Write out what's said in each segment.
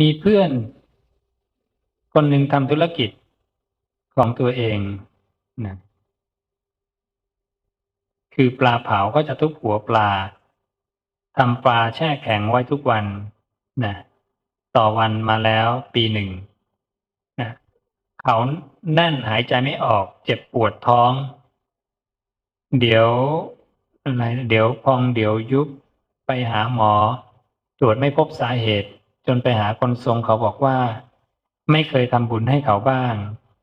มีเพื่อน คนหนึ่งทำธุรกิจของตัวเองนะคือปลาเผาก็จะทุบหัวปลาทำปลาแช่แข็งไว้ทุกวันนะต่อวันมาแล้วปีหนึ่งนะเขาแน่นหายใจไม่ออกเจ็บปวดท้อง เดี๋ยวอะไรเดี๋ยวพองเดี๋ยวยุบไปหาหมอ ตรวจไม่พบสาเหตุ จนไปหาคนทรงเขาบอกว่า ไม่เคยทำบุญให้เขาบ้าง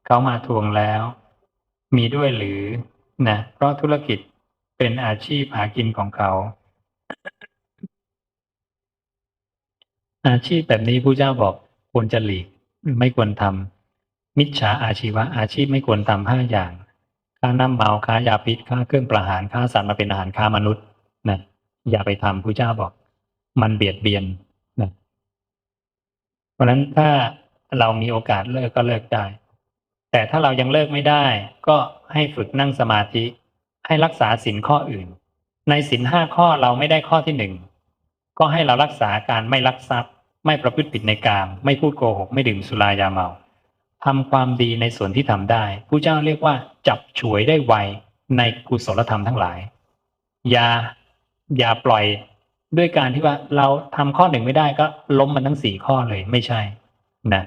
เขามาทวงแล้ว มีด้วยหรือนะเพราะธุรกิจเป็นอาชีพหากินของเขา อาชีพแบบนี้ผู้เจ้าบอกควรจะหลีกไม่ควรทำมิจฉาอาชีวะอาชีพไม่ควรทำห้าอย่างค้าน้ำเมาค้ายาพิษค้าเครื่องประหารค้าสัตว์มาเป็นอาหารค้ามนุษย์นะอย่าไปทำผู้เจ้าบอก มันเบียดเบียน ราะฉะนั้นถ้าเรามีโอกาสเลิกก็เลิกได้ แต่ถ้าเรายังเลิกไม่ได้ ก็ให้ฝึกนั่งสมาธิ ให้รักษาสินข้ออื่น ในสินห้าข้อเราไม่ได้ข้อที่หนึ่งก็ให้เรารักษาการไม่ลักทรัพย์ ไม่ประพฤติผิดในกามไม่พูดโกหกไม่ดื่มสุรายาเมาทำความดีในส่วนที่ทำได้ผู้เจ้าเรียกว่าจับฉวยได้ไวในกุศลธรรมทั้งหลาย อย่าอย่าปล่อย ด้วยการที่ว่าเราทำข้อหนึ่งไม่ได้ก็ล้มมันทั้งสี่ข้อเลยไม่ใช่นะ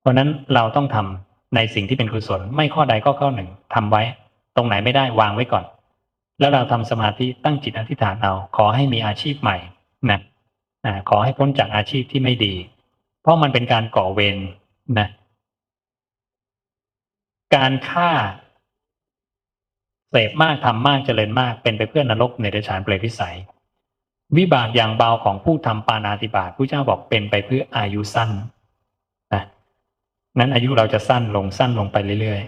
เพราะนั้นเราต้องทำในสิ่งที่เป็นกุศล ไม่ข้อใดก็ข้อหนึ่งทำไว้ ตรงไหนไม่ได้วางไว้ก่อน แล้วเราทำสมาธิตั้งจิตอธิษฐานเอาขอให้มีอาชีพใหม่นะอ่าขอให้พ้นจากอาชีพที่ไม่ดี เพราะมันเป็นการก่อเวรนะการฆ่าเสพมากทำมากเจริญมากเป็นไปเพื่อนรกในเดชานเปรตวิสัย วิบากอย่างเบาของผู้ทำปานาติบาตผู้เจ้าบอกเป็นไปเพื่ออายุสั้นนะนั้นอายุเราจะสั้นลงสั้นลงไปเรื่อย